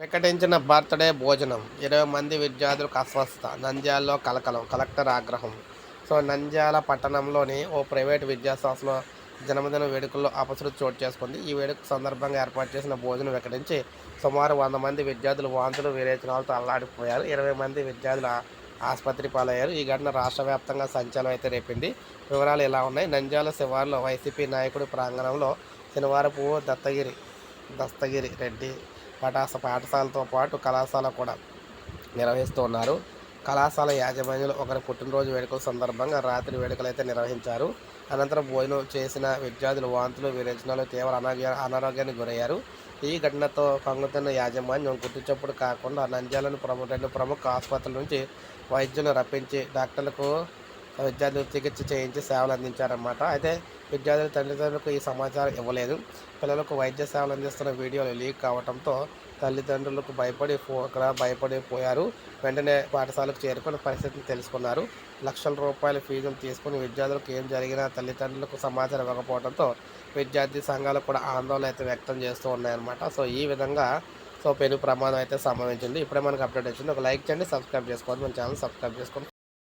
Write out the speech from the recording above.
ప్రకటించిన బర్త్డే భోజనం. ఇరవై మంది విద్యార్థులకు అస్వస్థ. నంద్యాలలో కలకలం. కలెక్టర్ ఆగ్రహం. సో నంద్యాల పట్టణంలోని ఓ ప్రైవేట్ విద్యాసంస్థలో జన్మదిన వేడుకల్లో అపశృతి చోటు చేసుకుంది. ఈ వేడుక సందర్భంగా ఏర్పాటు చేసిన భోజనం వికటించి సుమారు వంద మంది విద్యార్థులు వాంతులు విరేచనాలతో అల్లాడిపోయారు. ఇరవై మంది విద్యార్థులు ఆసుపత్రి పాలయ్యారు. ఈ ఘటన రాష్ట్ర వ్యాప్తంగా సంచలనం అయితే రేపింది. వివరాలు ఇలా ఉన్నాయి? నంద్యాల శివార్లో వైసీపీ నాయకుడి ప్రాంగణంలో శనివారపు దత్తగిరి దస్తగిరి రెడ్డి పటాస పాఠశాలతో పాటు కళాశాల కూడా నిర్వహిస్తూ ఉన్నారు. కళాశాల యాజమాన్యులు ఒకరి పుట్టినరోజు వేడుకల సందర్భంగా రాత్రి వేడుకలు అయితే నిర్వహించారు. అనంతరం భోజనం చేసిన విద్యార్థులు వాంతులు విరేచనాలు తీవ్ర అనారోగ్య అనారోగ్యానికి గురయ్యారు. ఈ ఘటనతో కంగుతున్న యాజమాన్యం గుర్తించప్పుడు కాకుండా నంద్యాలను ప్రముఖ రెండు ప్రముఖ ఆసుపత్రుల నుంచి వైద్యులు రప్పించి డాక్టర్లకు విద్యార్థులు చికిత్స చేయించి సేవలు అందించారన్నమాట. అయితే విద్యార్థుల తల్లిదండ్రులకు ఈ సమాచారం ఇవ్వలేదు. పిల్లలకు వైద్య సేవలు అందిస్తున్న వీడియోలు లీక్ కావడంతో తల్లిదండ్రులకు భయపడి పో అక్కడ భయపడిపోయారు వెంటనే పాఠశాలకు చేరుకొని పరిస్థితిని తెలుసుకున్నారు. లక్షల రూపాయల ఫీజులు తీసుకుని విద్యార్థులకు ఏం జరిగినా తల్లిదండ్రులకు సమాచారం ఇవ్వకపోవడంతో విద్యార్థి సంఘాలు కూడా ఆందోళన అయితే వ్యక్తం చేస్తూ ఉన్నాయన్నమాట. సో ఈ విధంగా సో పెను ప్రమాదం అయితే సంభవించింది. ఇప్పుడే మనకు అప్డేట్ వచ్చింది. ఒక లైక్ చేయండి సబ్స్క్రైబ్ చేసుకోండి. మన ఛానల్ సబ్స్క్రైబ్ చేసుకోండి.